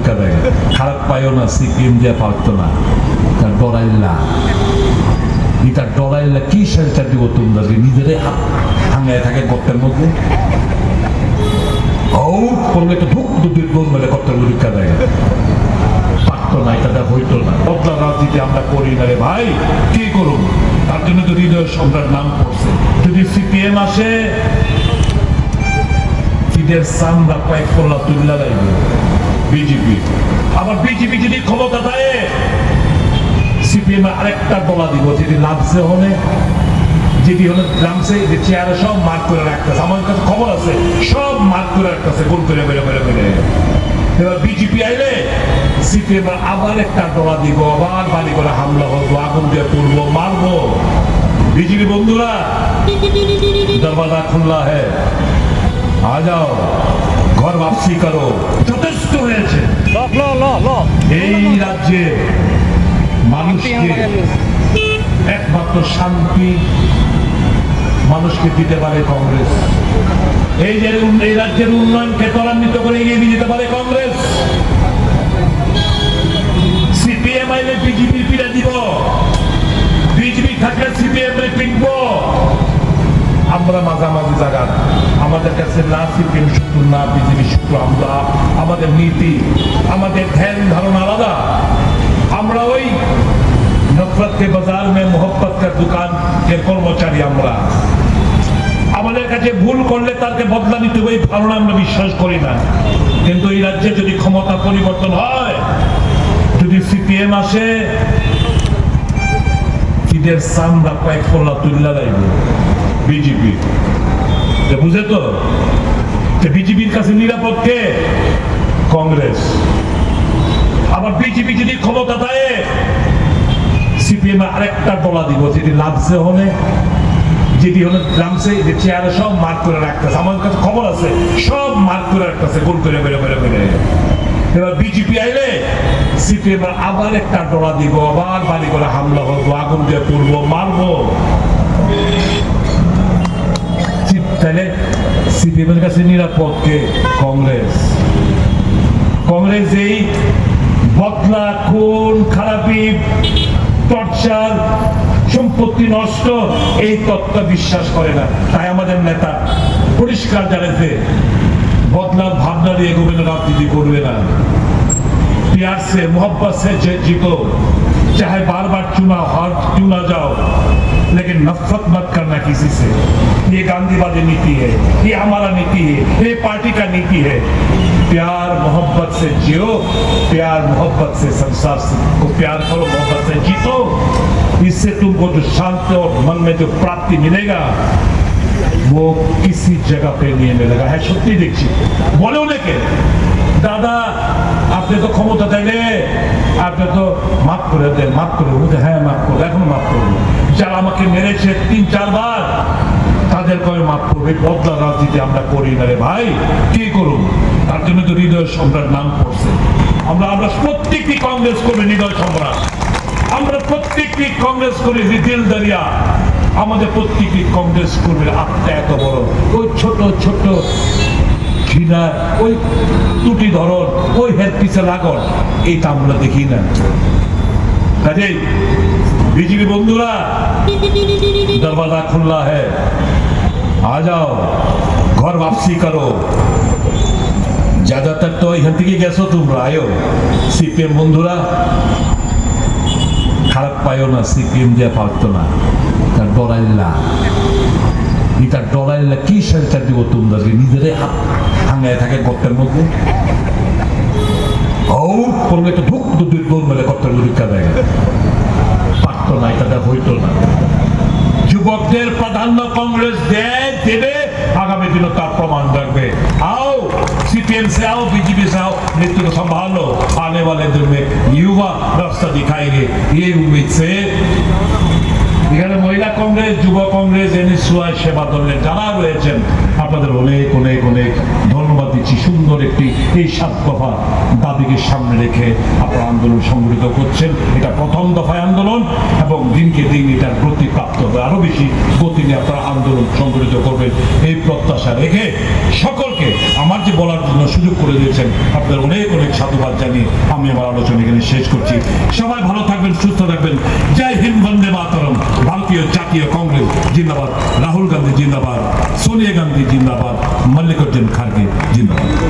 পরীক্ষা দেয়। খারাপ পাইও না, সিপিএম দিয়ে পারতো না। তার ডরাইল্লা এটা ডরাইল্লা কি সেন্টার দিব তোমরা যে নিজেরাই হাঙ্গায় থাকে গর্তের মধ্যে। আমরা ভাই। তার জন্য তো নাম যদি আসে বিজেপি। আবার বিজেপি যদি ক্ষমতা দেয়, সিপিএম আরেকটা দলা দিব যেটি লাভছে হলে। যেটি হলো লামছে যে চেয়ারে সব মার্ক করে রাখতেছে। আমার কাছে খবর আছে, সব মার্ক করে রাখতেছে গোল করে বেড়ে বেড়ে বেড়ে এবার বিজেপি আইলে, সিপিএম আবার একটা দলা দিব, আবার বাড়ি করে হামলা হতো আগুন দিয়ে তুলবো, মারবো। বিজেপি বন্ধুরা দরবাজা খুললা হ্যাঁ আ যাও। ঘর বাপসি করো। যথেষ্ট হয়েছে। এই রাজ্যে মানুষকে একমাত্র শান্তি মানুষকে দিতে পারে কংগ্রেস। এই যে এই রাজ্যের উন্নয়নকে ত্বরান্বিত করে এগিয়ে নিয়ে যেতে পারে কংগ্রেস। আমাদের কাছে সিপিএম শত্রু না বিজেপি শত্রু আমরা। আমাদের নীতি, আমাদের ধ্যান, ধারণা আলাদা। আমরা ওই নফরত কে বাজার মে মোহব্বত দোকান এর কর্মচারী আমরা। আমাদের কাছে ভুল করলে তাকে বদলা নিতে হবে, এই ধারণা আমরা বিশ্বাস করি না। কিন্তু এই রাজ্যে যদি ক্ষমতা পরিবর্তন হয়, যদি সিপিএম আসে, ঈদের সামরা কয়েক পড়লা তুল্লা লাগবে বিজেপি। বুঝে তো? বিজেপির কাছে নিরাপদ কে? কংগ্রেস। আবার বিজেপি যদি ক্ষমতা দেয়, সিপিএম আরেকটা বলা দিব, যেটি লাভছে হলে। যেটি হলো গ্রামসে যে চেয়ারে সব মার্ক করে রাখতেছে। আমার কাছে খবর আছে, সব মার্ক করে রাখতেছে, গোল করে বেড়ে বেড়ে বেড়ে এবার বিজেপি আইলে, সিপিএম আবার একটা ডলা দিব, আবার বাড়ি করে হামলা হতো আগুন দিয়ে তুলবো মারবো। তাহলে সিপিএম এর কাছে নিরাপদ কে কংগ্রেস কংগ্রেস এই বদলা খুন খারাপি টর্চার সম্পত্তি নষ্ট এই তত্ত্ব বিশ্বাস করে না তাই আমাদের নেতা পরিষ্কার জানাতে বদলার ভাবনা নিয়ে গোবিন্দ রাজনীতি করবে না प्यार से मोहब्बत से जी- जीतो चाहे बार बार चुना हार क्यों ना जाओ लेकिन नफरत मत करना किसी से ये गांधीवादी नीति है ये हमारा नीति है ये पार्टी का नीति है प्यार मोहब्बत से जियो प्यार मोहब्बत से संसार से को प्यार करो मोहब्बत से जीतो इससे तुमको जो शांति और मन में जो प्राप्ति मिलेगा वो किसी जगह पे नहीं मिलेगा है সত্যি দেখছি বলে অনেকে দাদা আপনি তো ক্ষমতা চাইলে আপনি তো মাফ করে দেন, মাফ করে বলতে হ্যাঁ মাফ করব এখন মাফ করব যারা আমাকে মেরেছে তিন, চারবার মাফ করবে? বদলা রাজনীতি আমরা করি না রে ভাই। কি করুন? তার জন্য তো হৃদয় সম্রাট নাম পড়ছে। আমরা আমরা প্রত্যেকটি কংগ্রেস করবে হৃদয় সম্রাট। আমরা প্রত্যেকটি কংগ্রেস করি রিদিল দারিয়া। আমাদের প্রত্যেকটি কংগ্রেস আত্মা এত বড়। ওই ছোট ছোট বিদায় ওই ত্রুটি ধরন, ওই হেড পিছে লাগন, এইটা আমরা দেখি না। কাজেই বিজেপি বন্ধুরা, দরওয়াজা খুল্লা হ্যাঁ আ যাও, ঘর বাপসি করো। ज़्यादातर তো এখান থেকে গেছো তোমরা, আয়ো। সিপিএম বন্ধুরা, খারাপ পাইও না, সিপিএম দিয়ে পারতো না। তার ডরাইলা। এটা ডরাইল্লা কি সেন্টার দিব তোমরা যে নিজেরাই হাঙ্গায় থাকে গর্তের মধ্যে আউট করলে তো ধুক দুদিন দৌড় মেলে গর্তের পরীক্ষা দেয় পারতো না এটা দেখ হইতো না যুবকদের প্রাধান্য কংগ্রেস দেয় দেবে आगामी दिनों का प्रमाण रखबे आओ सीपीएम से आओ बीजेपी से आओ नेतृत्व को संभालो आने वाले दिन में युवा रास्ता दिखाएंगे ये उम्मीद से এখানে মহিলা কংগ্রেস, যুব কংগ্রেস এনএসওয়াই সেবা দলের যারা রয়েছেন, আপনাদের অনেক অনেক অনেক ধন্যবাদ দিচ্ছি। সুন্দর একটি এই সাত দফা দাবিকে সামনে রেখে আপনারা আন্দোলন সংগঠিত করছেন। এটা প্রথম দফায় আন্দোলন এবং দিনকে দিন এটার গতি প্রাপ্ত হবে। আরও বেশি গতি নিয়ে আপনারা আন্দোলন সংগঠিত করবেন এই প্রত্যাশা রেখে সকলকে আমার যে বলার জন্য সুযোগ করে দিয়েছেন, আপনাদের অনেক অনেক সাধুবাদ জানিয়ে আমি আমার আলোচনা এখানে শেষ করছি। সবাই ভালো থাকবেন, সুস্থ జాతీయ కాంగ్రెస్ జిందాబాద్ రాహుల్ గాంధీ జిందాబాద్ సోనియా గాంధీ జిందాబాద్ మల్లికార్జున్ ఖార్గే జిందాబాద్